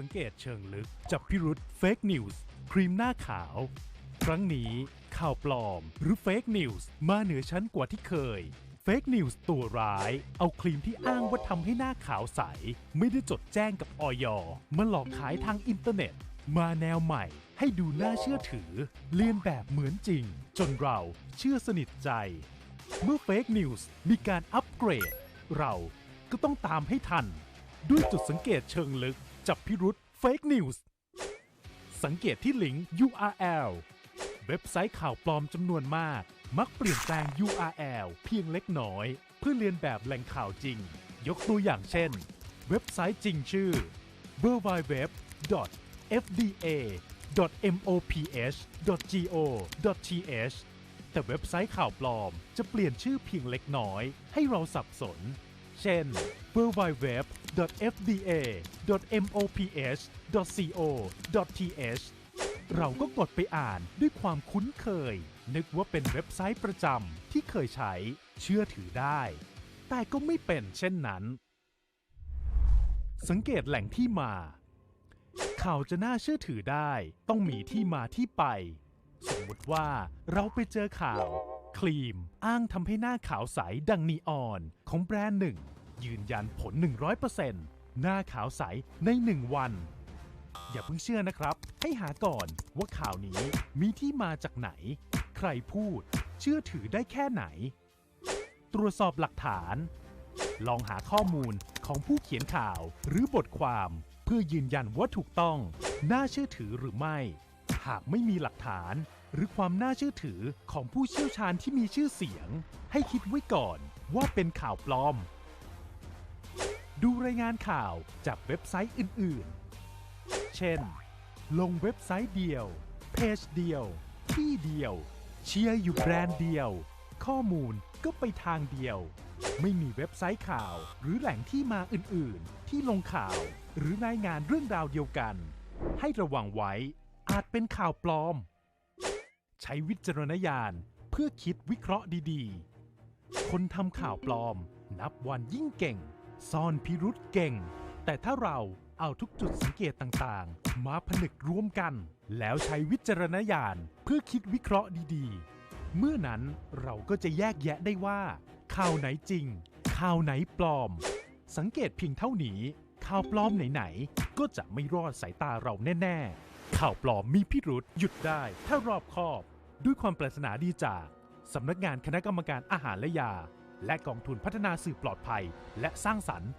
สังเกตเชิงลึก จับพิรุษเฟกนิวส์ครีมหน้าขาว ครั้งนี้ข่าวปลอมหรือเฟกนิวส์มาเหนือชั้นกว่าที่เคยเฟกนิวส์ตัวร้าย เอาครีมที่อ้างว่าทำให้หน้าขาวใส ไม่ได้จดแจ้งกับออยมาหลอกขายทางอินเทอร์เน็ต มาแนวใหม่ให้ดูน่าเชื่อถือ เลียนแบบเหมือนจริง จนเราเชื่อสนิทใจ เมื่อเฟกนิวส์มีการอัปเกรด เราก็ต้องตามให้ทัน ด้วยจุดสังเกตเชิงลึก จับพิรุษเฟกนิวส์สังเกตที่ลิงก์ URL เว็บไซต์ข่าวปลอมจำนวนมาก มักเปลี่ยนแปลง URL เพียงเล็กน้อย เพื่อเลียนแบบแหล่งข่าวจริง ยกตัวอย่างเช่น เว็บไซต์จริงชื่อ www.fda.moph.go.th แต่เว็บไซต์ข่าวปลอมจะเปลี่ยนชื่อเพียงเล็กน้อย ให้เราสับสน เช่น www.fda.moph.co.th เราก็กดไปอ่านด้วยความคุ้นเคย นึกว่าเป็นเว็บไซต์ประจำที่เคยใช้ เชื่อถือได้ แต่ก็ไม่เป็นเช่นนั้น สังเกตแหล่งที่มา ข่าวจะน่าเชื่อถือได้ ต้องมีที่มาที่ไป สมมติว่าเราไปเจอข่าว ครีม อ้างทำให้หน้าขาวใสดังนีออน ของแบรนด์หนึ่ง ยืนยันผล 100%หน้าขาวใสใน 1 วัน อย่าเพิ่งเชื่อนะครับ ให้หาก่อนว่าข่าวนี้มีที่มาจากไหน ใครพูด เชื่อถือได้แค่ไหน ตรวจสอบหลักฐาน ลองหาข้อมูลของผู้เขียนข่าวหรือบทความ เพื่อยืนยันว่าถูกต้อง น่าเชื่อถือหรือไม่ หากไม่มีหลักฐาน หรือความน่าเชื่อถือของผู้เชี่ยวชาญที่มีชื่อเสียง ให้คิดไว้ก่อนว่าเป็นข่าวปลอม ดูรายงานข่าวจากเว็บไซต์อื่น ๆ เช่น ลงเว็บไซต์เดียว เพจเดียว ที่เดียว เชียร์อยู่แบรนด์เดียว ข้อมูลก็ไปทางเดียว ไม่มีเว็บไซต์ข่าวหรือแหล่งที่มาอื่น ๆ ที่ลงข่าวหรือรายงานเรื่องราวเดียวกัน ให้ระวังไว้อาจเป็นข่าวปลอม ใช้วิจารณญาณเพื่อคิดวิเคราะห์ดีๆ คนทำข่าวปลอม นับวันยิ่งเก่ง ซ่อนพิรุษเก่ง แต่ถ้าเราเอาทุกจุดสังเกตต่างๆ มาผนึกรวมกัน แล้วใช้วิจารณญาณเพื่อคิดวิเคราะห์ดีๆ เมื่อนั้นเราก็จะแยกแยะได้ว่า ข่าวไหนจริง ข่าวไหนปลอม สังเกตเพียงเท่านี้ ข่าวปลอมไหนๆ ก็จะไม่รอดสายตาเราแน่ ๆ ข่าวปลอมมีพิรุษหยุดได้ถ้ารอบคอบ ด้วยความปรารถนาดีจากสำนักงานคณะกรรมการอาหารและยา และกองทุนพัฒนาสื่อปลอดภัย และสร้างสรรค์